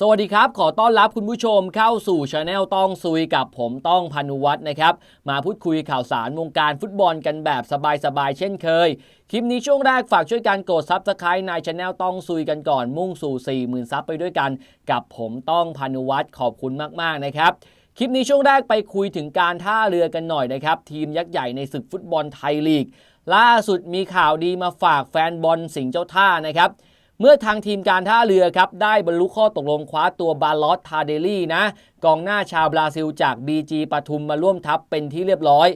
สวัสดีครับ ขอต้อนรับคุณผู้ชมเข้าสู่ช anel ต้องซุยกับผมต้องพานุวัฒน์นะครับ มาพูดคุยข่าวสารวงการฟุตบอลกันแบบสบายๆ เช่นเคย คลิปนี้ช่วงแรกฝากช่วยกันกดซับสไครต์ในช anel ต้องซุยกันก่อนมุ่งสู่ 40,000ซับไปด้วยกัน กับผมต้องพานุวัฒน์ขอบคุณมากๆนะครับคลิปนี้ช่วงแรกไปคุยถึงการท่าเรือกันหน่อยนะครับ ทีมยักษ์ใหญ่ในศึกฟุตบอลไทยลีก ล่าสุดมีข่าวดีมาฝากแฟนบอลสิงห์เจ้าท่านะครับ เมื่อทางทีมการท่าเรือครับได้บรรลุข้อตกลงคว้าตัวบาลอสทาเดลี่นะ กองหน้าชาวบราซิลจาก BG ปทุมมาร่วมทัพเป็นที่เรียบร้อย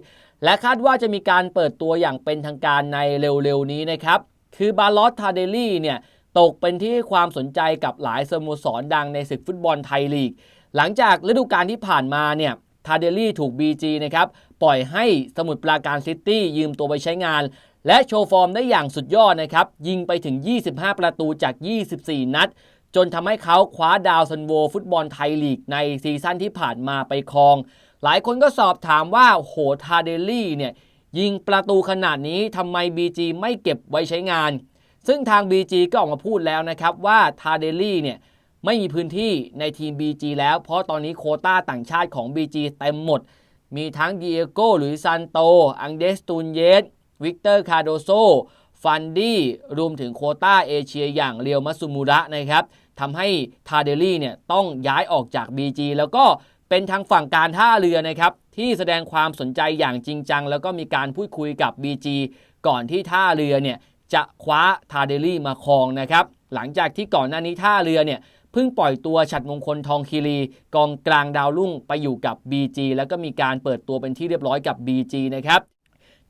และคาดว่าจะมีการเปิดตัวอย่างเป็นทางการในเร็วๆนี้นะครับ คือบาลอสทาเดลี่เนี่ยตกเป็นที่ความสนใจกับหลายสโมสรดังในศึกฟุตบอลไทยลีก หลังจากฤดูกาลที่ผ่านมาเนี่ยทาเดลี่ถูก BG นะครับปล่อยให้สมุทรปราการซิตี้ยืมตัวไปใช้งาน และโชว์ฟอร์มได้อย่างสุดยอดนะครับ ยิงไปถึง 25 ประตูจาก 24 นัด จนทำให้เขาคว้าดาวซันโวฟุตบอลไทยลีกในซีซั่นที่ผ่านมาไปครอง หลายคนก็สอบถามว่าโหทาเดลี่เนี่ยยิงประตูขนาดนี้ทำไม BG ไม่เก็บไว้ใช้งาน ซึ่งทาง BG ก็ออกมาพูดแล้วนะครับว่าทาเดลี่เนี่ยไม่มีพื้นที่ในทีม BG แล้ว เพราะตอนนี้โคต้าต่างชาติของ BG เต็มหมด มีทั้งดีเอโก้หรือซันโต อังเดสตูนเยส วิกเตอร์คาโดโซฟันดี้รวมถึงโคต้าเอเชียอย่างเรียวมัสุมูระนะครับทำให้ทาเดลี่เนี่ยต้องย้ายออกจาก BG แล้วก็เป็นทางฝั่งการท่าเรือนะครับที่แสดงความสนใจอย่างจริงจัง แล้วก็มีการพูดคุยกับ BG ก่อนที่ท่าเรือเนี่ยจะคว้าทาเดลี่มาครองนะครับหลังจากที่ก่อนหน้านี้ท่าเรือเนี่ยเพิ่งปล่อยตัวฉัดมงคลทองคีรี กองกลางดาวรุ่งไปอยู่กับ BG แล้วก็มีการเปิดตัวเป็นที่เรียบร้อยกับ BG นะครับ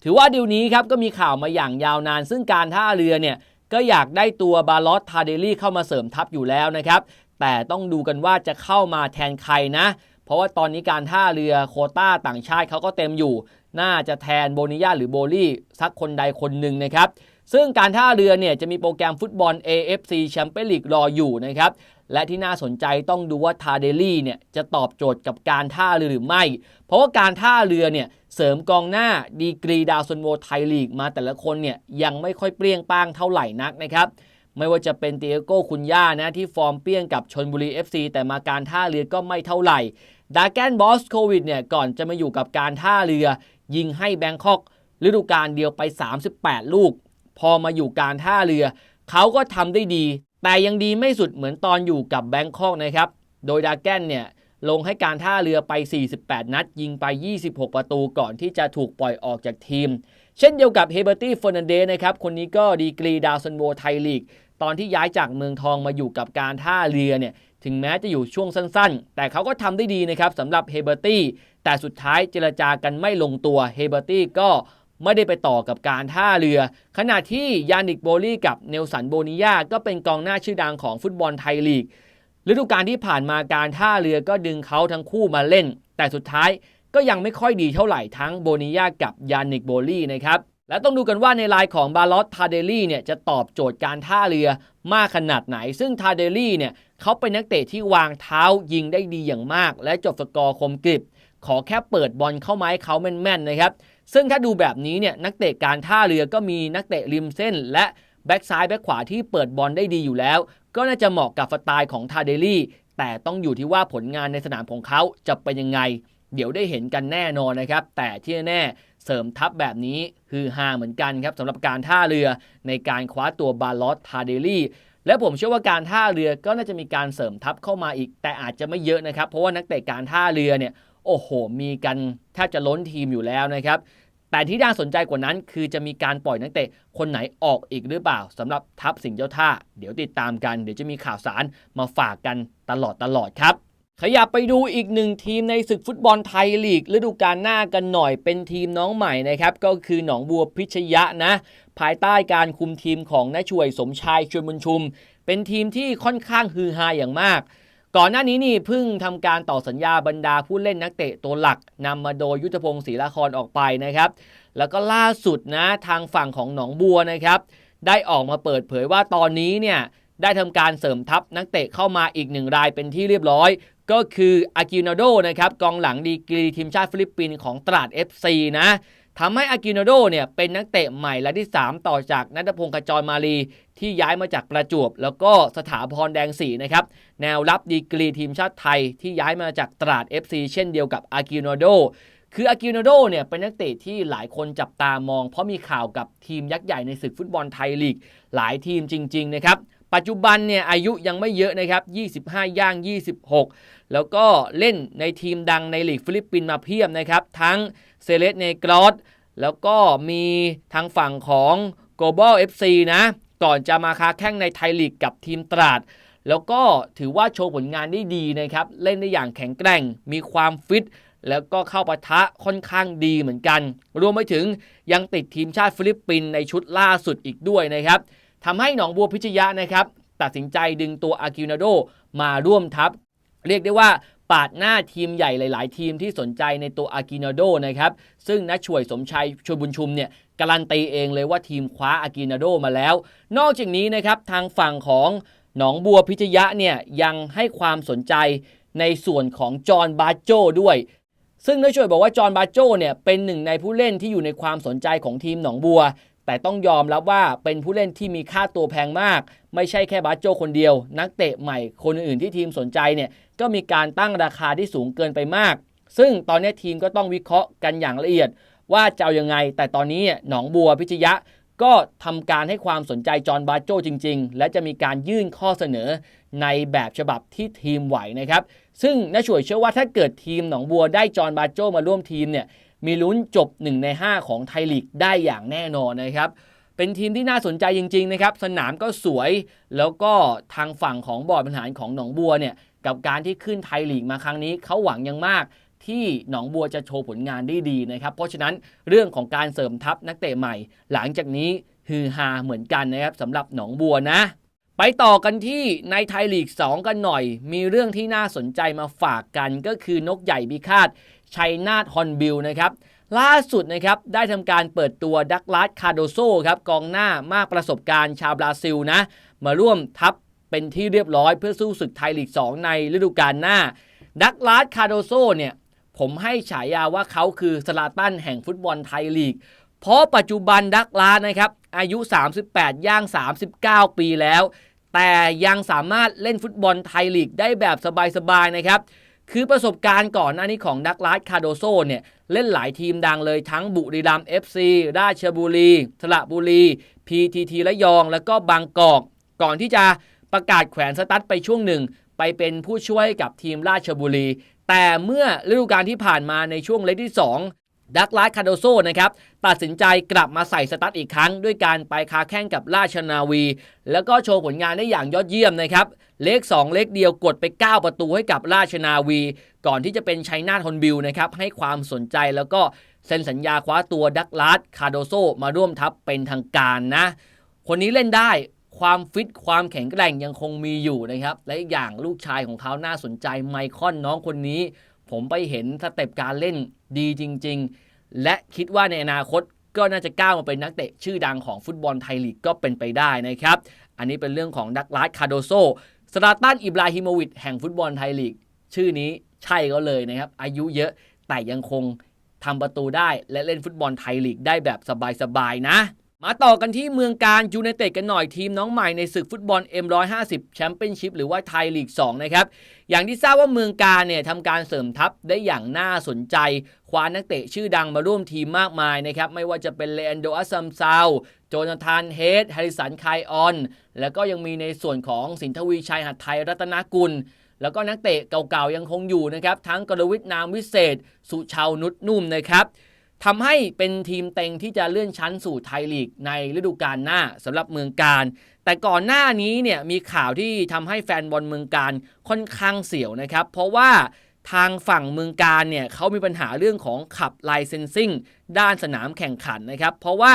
ถือว่าดีลนี้ครับก็มีข่าวมาอย่างยาวนาน ซึ่งการท่าเรือเนี่ยก็อยากได้ตัวบาลอสทาเดลี่เข้ามาเสริมทัพอยู่แล้วนะครับแต่ต้องดูกันว่าจะเข้ามาแทนใครนะ เพราะว่าตอนนี้การท่าเรือโคต้าต่างชาติเขาก็เต็มอยู่ น่าจะแทนโบนิยาหรือโบลี่สักคนใดคนหนึ่งนะครับ ซึ่งการท่าเรือเนี่ยจะมีโปรแกรมฟุตบอล AFC แชมเปี้ยนลีกรออยู่นะครับและที่น่าสนใจต้องดูว่าทาเดลี่เนี่ยจะตอบโจทย์กับการท่าเรือหรือไม่ เพราะว่าการท่าเรือเนี่ยเสริมกองหน้าดีกรีดาวซันโวไทยลีกมาแต่ละคนเนี่ยยังไม่ค่อยเปรี้ยงป้างเท่าไหร่นักนะครับไม่ว่าจะเป็นเตียโก้คุณย่านะที่ฟอร์มเปี้ยงกับชนบุรี FC แต่มาการท่าเรือก็ไม่เท่าไหร่ดาแกนบอสโควิดเนี่ยก่อนจะมาอยู่กับการท่าเรือ ยิงให้แบงคอกฤดูกาลเดียวไป 38 ลูก พอมาอยู่การท่าเรือ เขาก็ทำได้ดี แต่ยังดีไม่สุดเหมือนตอนอยู่กับแบงคอกนะครับ โดยดาแกนเนี่ยลงให้การท่าเรือไป 48 นัด ยิงไป 26 ประตูก่อนที่จะถูกปล่อยออกจากทีม เช่นเดียวกับเฮเบอร์ตี้เฟอร์นันเดสนะครับ คนนี้ก็ดีกรีดาวซันโวไทยลีก ตอนที่ย้ายจากเมืองทองมาอยู่กับการท่าเรือเนี่ย ถึงแม้จะอยู่ช่วงสั้นๆ แต่เขาก็ทำได้ดีนะครับสำหรับเฮเบอร์ตี้ แต่สุดท้ายเจรจากันไม่ลงตัว เฮเบอร์ตี้ก็ ไม่ได้ไปต่อกับการท่าเรือ ขณะที่ยานิกโบลี่กับเนลสันโบนิยาก็เป็นกองหน้าชื่อดังของฟุตบอลไทยลีกฤดูกาลที่ผ่านมาการท่าเรือก็ดึงเขาทั้งคู่มาเล่น แต่สุดท้ายก็ยังไม่ค่อยดีเท่าไหร่ทั้งโบนิยากับยานิกโบลี่นะครับและต้องดูกันว่าในลายของบาลอสทาเดลี่เนี่ยจะตอบโจทย์การท่าเรือมากขนาดไหน ซึ่งทาเดลี่เนี่ยเขาเป็นนักเตะที่วางเท้ายิงได้ดีอย่างมาก และจบสกอร์คมกริบ ขอแค่เปิดบอลเข้าไม้เขาแม่นๆนะครับ ซึ่งถ้าดูแบบนี้เนี่ยนักเตะการท่าเรือก็มีนักเตะริมเส้น และแบ็กซ้ายแบ็กขวาที่เปิดบอลได้ดีอยู่แล้ว ก็น่าจะเหมาะกับสไตล์ของทาเดลี่แต่ต้องอยู่ที่ว่าผลงานในสนามของเขาจะเป็นยังไง เดี๋ยวได้เห็นกันแน่นอนนะครับ แต่ที่แน่เสริมทัพแบบนี้คือฮาเหมือนกันครับสำหรับการท่าเรือในการคว้าตัวบาลอสทาเดลี่และผมเชื่อว่าการท่าเรือก็น่าจะมีการเสริมทัพเข้ามาอีก แต่อาจจะไม่เยอะนะครับ เพราะว่านักเตะการท่าเรือเนี่ย โอ้โห มีกันแทบจะล้นทีมอยู่แล้วนะครับ แต่ที่น่าสนใจกว่านั้น คือจะมีการปล่อยนักเตะคนไหนออกอีกหรือเปล่าสำหรับทัพสิงห์เจ้าท่า เดี๋ยวติดตามกัน เดี๋ยวจะมีข่าวสารมาฝากกันตลอดตลอดครับ ขยับไปดูอีกหนึ่งทีมในศึกฟุตบอลไทยลีกฤดูกาลหน้ากันหน่อยเป็นทีมน้องใหม่นะครับก็คือหนองบัวพิชยะนะ ภายใต้การคุมทีมของน้าช่วยสมชายชวนบุญชุม เป็นทีมที่ค่อนข้างฮือฮาอย่างมาก ก่อนหน้านี้นี่เพิ่งทำการต่อสัญญาบรรดาผู้เล่นนักเตะตัวหลักนำมาโดยยุทธพงศ์ศรีละครออกไปนะครับ แล้วก็ล่าสุดนะทางฝั่งของหนองบัวนะครับ ได้ออกมาเปิดเผยว่าตอนนี้เนี่ยได้ทำการเสริมทัพนักเตะเข้ามาอีกหนึ่งรายเป็นที่เรียบร้อย ก็คืออากินาโดนะครับกองหลังดีกรีทีมชาติฟิลิปปินส์ของตราด FC นะ ทำให้อากิโนโดเนี่ยเป็นนักเตะใหม่และที่ 3 ต่อจากนัทพงศ์ขจรมาลีที่ย้ายมาจากประจวบ แล้วก็สถาพรแดงสีนะครับ แนวรับดีกรีทีมชาติไทยที่ย้ายมาจากตราด FC เช่นเดียวกับอากิโนโดคืออากิโนโดเนี่ยเป็นนักเตะที่หลายคนจับตามอง เพราะมีข่าวกับทีมยักษ์ใหญ่ในศึกฟุตบอลไทยลีก หลายทีมจริง ๆ นะครับ ปัจจุบันเนี่ยอายุยังไม่เยอะนะครับ 25 ย่าง 26 แล้วก็เล่นในทีมดังในลีกฟิลิปปินส์มาเพียบนะครับ ทั้งเซเลสเนกรอสแล้วก็มีทางฝั่งของ Global FC นะ ก่อนจะมาค้าแข่งในไทยลีกกับทีมตราด แล้วก็ถือว่าโชว์ผลงานได้ดีนะครับ เล่นได้อย่างแข็งแกร่ง มีความฟิต แล้วก็เข้าปะทะค่อนข้างดีเหมือนกัน รวมไปถึงยังติดทีมชาติฟิลิปปินส์ในชุดล่าสุดอีกด้วยนะครับ ทำให้หนองบัวพิชยะนะครับ ตัดสินใจดึงตัวอากินาโดมาร่วมทัพ เรียกได้ว่าปาดหน้าทีมใหญ่หลาย ๆ ทีมที่สนใจในตัวอากินาโดนะครับ ซึ่งนักช่วยสมชัยชวนบุญชุมเนี่ยการันตีเองเลยว่าทีมคว้าอากินาโดมาแล้ว นอกจากนี้นะครับทางฝั่งของหนองบัวพิชยะเนี่ยยังให้ความสนใจในส่วนของจอห์นบาโจด้วย ซึ่งนักช่วยบอกว่าจอห์นบาโจเนี่ยเป็นหนึ่งในผู้เล่นที่อยู่ในความสนใจของทีมหนองบัว แต่ต้องยอมรับว่าเป็นผู้เล่นที่มีค่าตัวแพงมาก ไม่ใช่แค่บาโจคนเดียว นักเตะใหม่คนอื่นๆที่ทีมสนใจเนี่ยก็มีการตั้งราคาที่สูงเกินไปมาก ซึ่งตอนนี้ทีมก็ต้องวิเคราะห์กันอย่างละเอียด ว่าจะเอายังไง แต่ตอนนี้หนองบัวพิชยะก็ทำการให้ความสนใจจอห์นบาโจจริง ๆ และจะมีการยื่นข้อเสนอในแบบฉบับที่ทีมไหวนะครับ ซึ่งน้าช่วยเชื่อว่าถ้าเกิดทีมหนองบัวได้จอห์นบาโจมาร่วมทีมเนี่ย มีลุ้นจบ 1 ใน 5 ของไทยลีกได้อย่างแน่นอนนะครับ เป็นทีมที่น่าสนใจจริงๆนะครับ สนามก็สวย แล้วก็ทางฝั่งของบอร์ดบริหารของหนองบัวเนี่ย กับการที่ขึ้นไทยลีกมาครั้งนี้เขาหวังยังมากที่หนองบัวจะโชว์ผลงานได้ดีนะครับ เพราะฉะนั้นเรื่องของการเสริมทัพนักเตะใหม่ หลังจากนี้ฮือฮาเหมือนกันนะครับสำหรับหนองบัวนะ ไปต่อกันที่ในไทยลีก 2 กันหน่อย มีเรื่องที่น่าสนใจมาฝากกันก็คือนกใหญ่พิฆาต ชัยนาทฮอนบิลนะครับล่าสุดนะครับได้ทำการเปิดตัวดักลาสคาโดโซครับกองหน้ามากประสบการณ์ชาวบราซิลนะมาร่วมทัพเป็นที่เรียบร้อยเพื่อสู้ศึกไทยลีก 2 ในฤดูกาลหน้า ดักลาสคาโดโซเนี่ยผมให้ฉายาว่าเขาคือสลาตันแห่งฟุตบอลไทยลีก เพราะปัจจุบันดักลาสนะครับอายุ 38 ย่าง 39 ปีแล้ว แต่ยังสามารถเล่นฟุตบอลไทยลีกได้แบบสบายๆนะครับ คือประสบการณ์ก่อนหน้านี้ของดักลาสคาโดโซเนี่ยเล่นหลายทีมดังเลยทั้งบุรีรัมย์ FC ราชบุรีสระบุรี PTT ระยอง แล้วก็บางกอก ก่อนที่จะประกาศแขวนสตั๊ดไปช่วงหนึ่ง ไปเป็นผู้ช่วยกับทีมราชบุรี แต่เมื่อฤดูกาลที่ผ่านมาในช่วงเล็กที่ 2 ดักลาสคาโดโซนะครับตัดสินใจกลับมาใส่สตั๊ดอีกครั้ง ด้วยการไปคาแข่งกับราชนาวี แล้วก็โชว์ผลงานได้อย่างยอดเยี่ยมนะครับเลข 2 เลขเดียวกดไป 9 ประตูให้กับราชนาวี ก่อนที่จะเป็นชัยนาทฮอนบิลนะครับให้ความสนใจแล้วก็เซ็นสัญญาคว้าตัวดักลาสคาโดโซมาร่วมทัพเป็นทางการนะ คนนี้เล่นได้ความฟิตความแข็งแกร่งยังคงมีอยู่นะครับ และอีกอย่างลูกชายของเขาน่าสนใจไมคอนน้องคนนี้ ผมไปเห็นสเต็ปการเล่นดีจริง ๆ และคิดว่าในอนาคตก็น่าจะก้าวมาเป็นนักเตะชื่อดังของฟุตบอลไทยลีกก็เป็นไปได้นะครับ อันนี้เป็นเรื่องของดักลาสคาโดโซสตาตันอิบราฮิโมวิชแห่งฟุตบอลไทยลีก ชื่อนี้ใช่ก็เลยนะครับ อายุเยอะแต่ยังคงทำประตูได้และเล่นฟุตบอลไทยลีกได้แบบสบายๆนะ มาต่อกันที่เมืองการยูไนเต็ดกันหน่อยทีมน้องใหม่ในศึกฟุตบอล M150 แชมเปี้ยนชิพหรือว่าไทยลีก 2 นะครับ อย่างที่ทราบว่าเมืองการเนี่ยทำการเสริมทัพได้อย่างน่าสนใจ คว้านักเตะชื่อดังมาร่วมทีมมากมายนะครับ ไม่ว่าจะเป็นเลอันโดอัสซัมซาวโจนาธานเฮดแฮริสันไคออน แล้วก็ยังมีในส่วนของสินทวีชัยหัดไทยรัตนกุลแล้วก็นักเตะเก่าๆยังคงอยู่นะครับ ทั้งกรวิทนามวิเศษ สุชาวนุชนุ่มนะครับ ทำให้เป็นทีมเต็งที่จะเลื่อนชั้นสู่ไทยลีกในฤดูกาลหน้าสำหรับเมืองการ แต่ก่อนหน้านี้เนี่ยมีข่าวที่ทำให้แฟนบอลเมืองการค่อนข้างเสียวนะครับ เพราะว่าทางฝั่งเมืองการเนี่ยเขามีปัญหาเรื่องของขับไลเซนซิ่งด้านสนามแข่งขันนะครับ เพราะว่า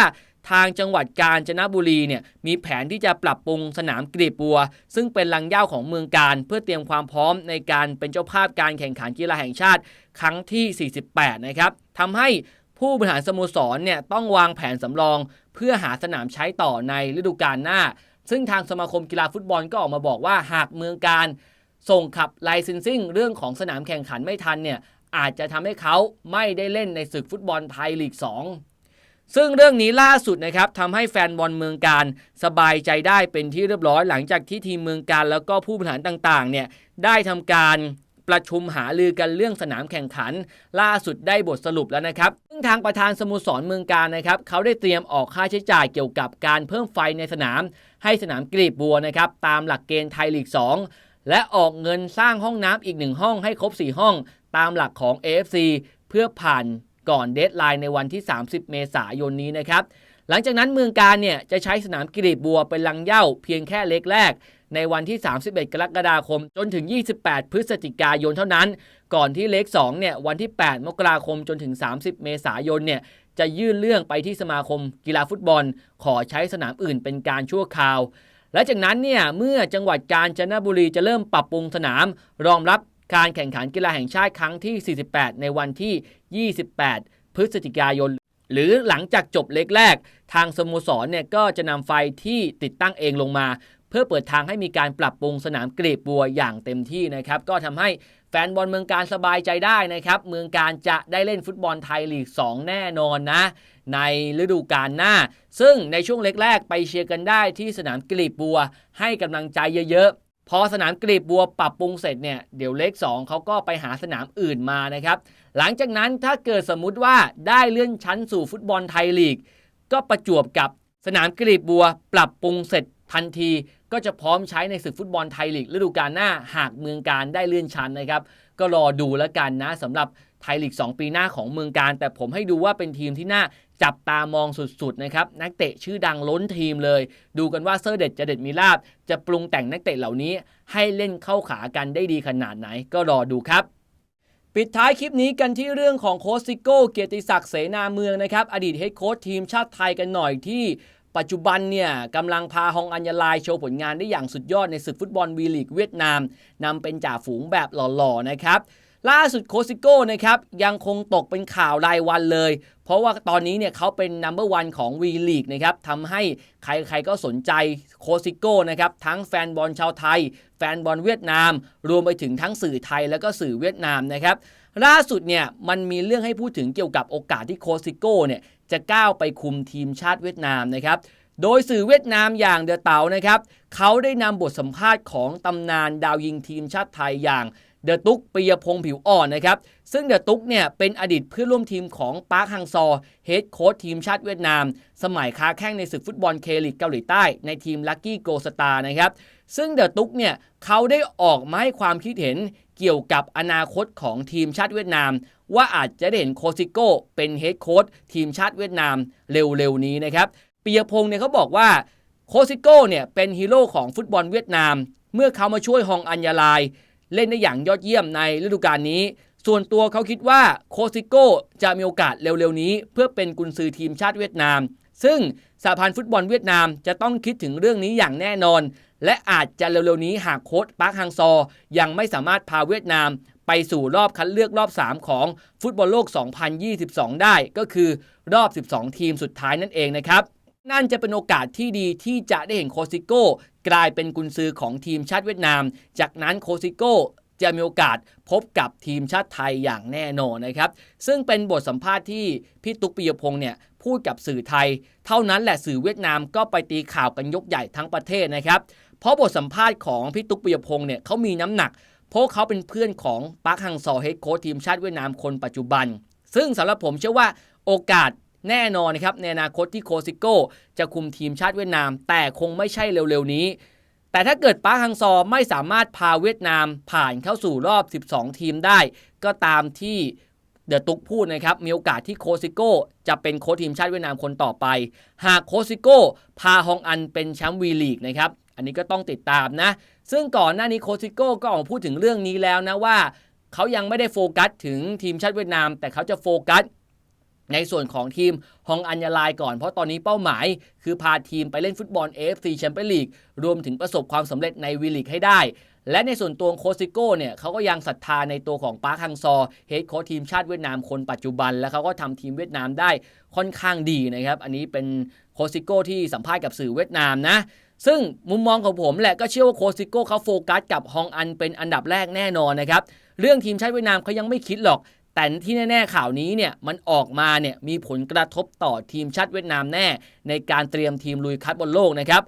ทางจังหวัดกาญจนบุรีเนี่ยมีแผนที่จะปรับปรุงสนามกรีบบัว ซึ่งเป็นลังย่าของเมืองการ เพื่อเตรียมความพร้อมในการเป็นเจ้าภาพการแข่งขันกีฬาแห่งชาติครั้งที่ 48 นะครับทำให้ ผู้บริหารสโมสรเนี่ยต้องวางแผนสำรอง เพื่อหาสนามใช้ต่อในฤดูกาลหน้า ซึ่งทางสมาคมกีฬาฟุตบอลก็ออกมาบอกว่าหากเมืองการส่งขับไลเซนซิ่งเรื่องของสนามแข่งขันไม่ทันเนี่ยอาจจะทำให้เขาไม่ได้เล่นในศึกฟุตบอลไทยลีก 2 ซึ่งเรื่องนี้ล่าสุดนะครับทำให้แฟนบอลเมืองการสบายใจได้เป็นที่เรียบร้อยหลังจากที่ทีมเมืองการแล้วก็ผู้บริหารต่างๆเนี่ยได้ทำการ ประชุมหาลือกันเรื่องสนามแข่งขัน ล่าสุดได้บทสรุปแล้วนะครับ ซึ่งทางประธานสโมสรเมืองการนะครับเขาได้เตรียมออกค่าใช้จ่ายเกี่ยวกับการเพิ่มไฟในสนาม ให้สนามกรีบบัวนะครับตามหลักเกณฑ์ไทยลีก 2 และออกเงินสร้างห้องน้ำอีกหนึ่งห้องให้ครบ 4 ห้อง ตามหลักของ AFC เพื่อผ่านก่อนเดทไลน์ในวันที่ 30 เมษายนนี้นะครับหลังจากนั้นเมืองการเนี่ยจะใช้สนามกรีบบัวเป็นลังเย้าเพียงแค่เล็กแรก ในวันที่ 31 กรกฎาคม จนถึง 28 พฤศจิกายนเท่านั้น ก่อนที่เล็ก2เนี่ยวันที่ 8 มกราคมจนถึง 30 เมษายนเนี่ยจะยื่นเรื่องไปที่สมาคมกีฬาฟุตบอล ขอใช้สนามอื่นเป็นการชั่วคราวและจากนั้นเนี่ยเมื่อจังหวัดกาญจนบุรีจะเริ่มปรับปรุงสนาม รองรับการแข่งขันกีฬาแห่งชาติครั้งที่ 48 ในวันที่ 28 พฤศจิกายน หรือหลังจากจบเล็กแรก ทางสโมสรเนี่ยก็จะนำไฟที่ติดตั้งเองลงมา พื่อเปิดทางให้มีการปรับปรุงสนามกรีบบัวอย่างเต็มที่นะครับก็ทำให้แฟนบอลเมืองการสบายใจได้นะครับเมืองการจะได้เล่นฟุตบอลไทยลีก 2 แน่นอนนะ ในฤดูกาลหน้า ซึ่งในช่วงแรกๆ ไปเชียร์กันได้ที่สนามกรีบบัว ให้กำลังใจเยอะๆพอสนามกรีบบัวปรับปรุงเสร็จเนี่ยเดี๋ยวเลข2เขาก็ไปหาสนามอื่นมานะครับหลังจากนั้นถ้าเกิดสมมุติว่าได้เลื่อนชั้นสู่ฟุตบอลไทยลีก ก็ประจวบกับสนามกรีบบัว ปรับปรุงเสร็จทันที ก็จะพร้อมใช้ในศึกฟุตบอลไทยลีกฤดูกาลหน้าหากเมืองการได้เลื่อนชั้นนะครับ ก็รอดูแล้วกันนะสำหรับไทยลีก 2 ปีหน้าของเมืองการ แต่ผมให้ดูว่าเป็นทีมที่น่าจับตามองสุดๆนะครับนักเตะชื่อดังล้นทีมเลย ดูกันว่าเซอร์เด็ดจะเด็ดมีลาบ จะปรุงแต่งนักเตะเหล่านี้ ให้เล่นเข้าขากันได้ดีขนาดไหน ก็รอดูครับปิดท้ายคลิปนี้กันที่เรื่องของโค้ชซิโก้เกียรติศักดิ์เสนาเมืองนะครับ อดีตเฮดโค้ชทีมชาติไทยกันหน่อยที่ ปัจจุบันเนี่ยกำลังพาฮองอัญญาลายโชว์ผลงานได้อย่างสุดยอดในศึกฟุตบอลวีลีกเวียดนามนำเป็นจ่าฝูงแบบหล่อๆนะครับล่าสุดโคซิโก้นะครับยังคงตกเป็นข่าวรายวันเลย เพราะว่าตอนนี้เนี่ยเขาเป็นนัมเบอร์วันของวีลีกนะครับทำให้ใครๆก็สนใจโคซิโก้นะครับทั้งแฟนบอลชาวไทย แฟนบอลเวียดนาม รวมไปถึงทั้งสื่อไทยแล้วก็สื่อเวียดนามนะครับล่าสุดเนี่ยมันมีเรื่องให้พูดถึงเกี่ยวกับโอกาสที่โคซิโก้เนี่ย จะก้าวไปคุมทีมชาติเวียดนามนะครับ โดยสื่อเวียดนามอย่างเดอะเต๋านะครับเขาได้นำบทสัมภาษณ์ของตำนานดาวยิงทีมชาติไทยอย่างเดอะตุ๊กปิยพงศ์ผิวอ่อนนะครับ ซึ่งเดอะตุ๊กเนี่ยเป็นอดีตเพื่อนร่วมทีมของปาร์คฮังซอเฮดโค้ชทีมชาติเวียดนาม สมัยค้าแข่งในศึกฟุตบอลเคลิกเกาหลีใต้ในทีมลัคกี้โกสตานะครับ ซึ่งเดอะตุ๊กเนี่ยเขาได้ออกมาให้ความคิดเห็นเกี่ยวกับอนาคตของทีมชาติเวียดนาม ว่าอาจจะได้เห็นโคซิโก้เป็นเฮดโค้ชทีมชาติเวียดนามเร็วๆนี้นะครับปิยพงศ์เนี่ยเขาบอกว่าโคซิโก้เนี่ยเป็นฮีโร่ของฟุตบอลเวียดนาม เมื่อเขามาช่วยฮองอัญญาลาย เล่นได้อย่างยอดเยี่ยมในฤดูกาลนี้ ส่วนตัวเขาคิดว่าโคซิโก้จะมีโอกาสเร็วๆนี้ เพื่อเป็นกุนซือทีมชาติเวียดนาม ซึ่งสหพันธ์ฟุตบอลเวียดนามจะต้องคิดถึงเรื่องนี้อย่างแน่นอน และอาจจะเร็วๆนี้หากโค้ชปาร์คฮังซอ ยังไม่สามารถพาเวียดนามไปสู่รอบคัดเลือกรอบ 3 ของฟุตบอลโลก 2022 ได้ก็คือรอบ 12 ทีมสุดท้ายนั่นเองนะครับ นั่นจะเป็นโอกาสที่ดีที่จะได้เห็นโคซิโก้กลายเป็นกุนซือของทีมชาติเวียดนาม จากนั้นโคซิโก้จะมีโอกาสพบกับทีมชาติไทยอย่างแน่นอนนะครับ ซึ่งเป็นบทสัมภาษณ์ที่พี่ตุ๊กปิยพงศ์เนี่ยพูดกับสื่อไทย เท่านั้นแหละสื่อเวียดนามก็ไปตีข่าวกันยกใหญ่ทั้งประเทศนะครับ เพราะบทสัมภาษณ์ของพี่ตุ๊กปิยพงศ์เนี่ยเขามีน้ำหนัก เพราะเขาเป็นเพื่อนของปาร์คฮังซอเฮดโค้ชทีมชาติเวียดนามคนปัจจุบัน ซึ่งสำหรับผมเชื่อว่าโอกาสแน่นอนนะครับในอนาคตที่โคซิโก้จะคุมทีมชาติเวียดนาม แต่คงไม่ใช่เร็วๆนี้ แต่ถ้าเกิดปาร์คฮังซอไม่สามารถพาเวียดนามผ่านเข้าสู่รอบ 12 ทีมได้ ก็ตามที่เดอะตุกพูดนะครับมีโอกาสที่โคซิโก้จะเป็นโค้ชทีมชาติเวียดนามคนต่อไป หากโคซิโก้พาฮองอันเป็นแชมป์วีลีกนะครับ อันนี้ก็ต้องติดตามนะ ซึ่งก่อนหน้านี้โคซิโก้ก็ออกมาพูดถึงเรื่องนี้แล้วนะว่าเขายังไม่ได้โฟกัสถึงทีมชาติเวียดนาม แต่เขาจะโฟกัสในส่วนของทีมฮองอัญญาลายก่อนเพราะตอนนี้เป้าหมาย คือพาทีมไปเล่นฟุตบอล AFC แชมเปี้ยนลีกรวมถึงประสบความสำเร็จในวีลีกให้ได้ และในส่วนตัวโคซิโก้เนี่ยเขาก็ยังศรัทธาในตัวของปาร์คฮังซอเฮดโค้ชทีมชาติเวียดนามคนปัจจุบัน และเขาก็ทำทีมเวียดนามได้ค่อนข้างดีนะครับ อันนี้เป็นโคซิโก้ที่สัมภาษณ์กับสื่อเวียดนามนะ ซึ่งมุมมองของผมแหละก็เชื่อว่าโคซิโก้เขาโฟกัสกับฮองอันเป็นอันดับแรกแน่นอนนะครับ เรื่องทีมชาติเวียดนามเขายังไม่คิดหรอก แต่ที่แน่ ๆ ข่าวนี้เนี่ยมันออกมาเนี่ยมีผลกระทบต่อทีมชาติเวียดนามแน่ ในการเตรียมทีมลุยคัดบอลโลกนะครับ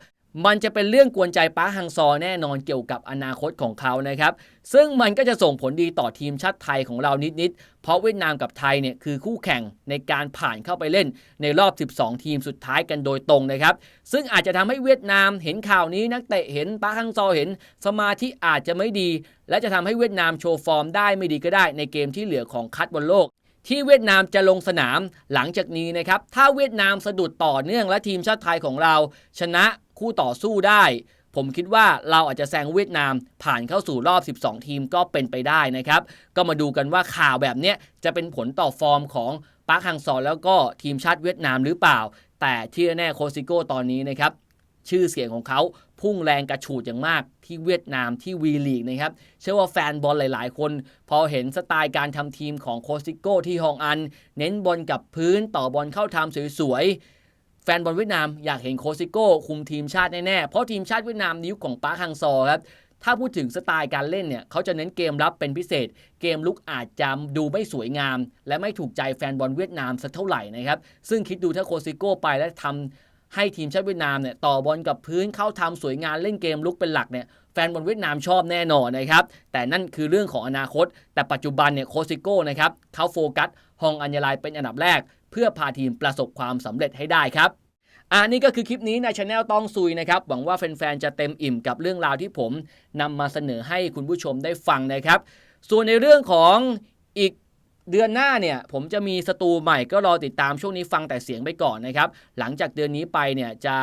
มันจะเป็นเรื่องกวนใจป้าฮังซอแน่นอนเกี่ยวกับอนาคตของเขานะครับ ซึ่งมันก็จะส่งผลดีต่อทีมชาติไทยของเรานิดๆ เพราะเวียดนามกับไทยเนี่ยคือคู่แข่งในการผ่านเข้าไปเล่นในรอบ 12 ทีมสุดท้ายกันโดยตรงนะครับ ซึ่งอาจจะทำให้เวียดนามเห็นข่าวนี้นักเตะเห็นป้าฮังซอเห็นสมาธิอาจจะไม่ดี และจะทำให้เวียดนามโชว์ฟอร์มได้ไม่ดีก็ได้ ในเกมที่เหลือของคัดบอลโลกที่เวียดนามจะลงสนามหลังจากนี้นะครับ ถ้าเวียดนามสะดุดต่อเนื่องและทีมชาติไทยของเรา ชนะ คู่ต่อสู้ได้ ผมคิดว่าเราอาจจะแซงเวียดนามผ่านเข้าสู่รอบ 12 ทีมก็เป็นไปได้นะครับ ก็มาดูกันว่าข่าวแบบนี้จะเป็นผลต่อฟอร์มของปาร์คฮังซอแล้วก็ทีมชาติเวียดนามหรือเปล่า แต่ที่แน่โคซิโก้ตอนนี้นะครับชื่อเสียงของเขาพุ่งแรงกระฉูดอย่างมากที่เวียดนามที่วีลีกนะครับ เชื่อว่าแฟนบอลหลายๆ คน พอเห็นสไตล์การทำทีมของโคซิโก้ที่ฮองอัน เน้นบอลกับพื้นต่อบอลเข้าทำสวยๆ แฟนบอลเวียดนามอยากเห็นโคซิโก้คุมทีมชาติแน่ๆ เพราะทีมชาติเวียดนามนยุคของป้าคังซอครับถ้าพูดถึงสไตล์การเล่นเนี่ยเขาจะเน้นเกมรับเป็นพิเศษ เกมลุกอาจจะดูไม่สวยงาม และไม่ถูกใจแฟนบอลเวียดนามสักเท่าไหร่นะครับซึ่งคิดดูถ้าโคซิโก้ไปแล้วทำให้ทีมชาติเวียดนามเนี่ยต่อบอลกับพื้นเข้าทำสวยงามเล่นเกมลุกเป็นหลักเนี่ยแฟนบอลเวียดนามชอบแน่นอนนะครับแต่นั่นคือเรื่องของอนาคต แต่ปัจจุบันเนี่ยโคซิโก้นะครับเขาโฟกัสฮองอัญญาลายเป็นอันดับแรก พื่อพาทีมประสบความสำเร็จให้ได้ครับอ่านี่ก็คือคลิปนี้ในช anel ต้องซุยนะครับ หวังว่าแฟนๆ จะเต็มอิ่มกับเรื่องราวที่ผมนำมาเสนอให้คุณผู้ชมได้ฟังนะครับ ส่วนในเรื่องของอีกเดือนหน้าเนี่ยผมจะมีสตูใหม่ก็รอติดตามช่วงนี้ฟังแต่เสียงไปก่อนนะครับ หลังจากเดือนนี้ไปเนี่ยจะ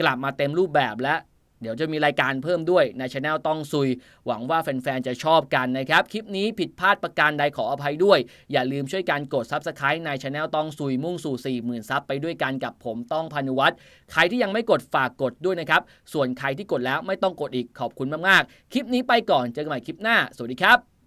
กลับมาเต็มรูปแบบและ เดี๋ยวจะมีรายการเพิ่มด้วยในช anel ต้องซุย หวังว่าแฟนๆ จะชอบกันนะครับ คลิปนี้ผิดพลาดประการใดขออภัยด้วย อย่าลืมช่วยกันกด Subscribe ในช anel ต้องซุยมุ่งสู่ 40,000 ซับไปด้วยกันกับผมต้องพานุวัตรใครที่ยังไม่กดฝากกดด้วยนะครับ ส่วนใครที่กดแล้วไม่ต้องกดอีกขอบคุณมากๆ คลิปนี้ไปก่อนเจอกันใหม่คลิปหน้า สวัสดีครับ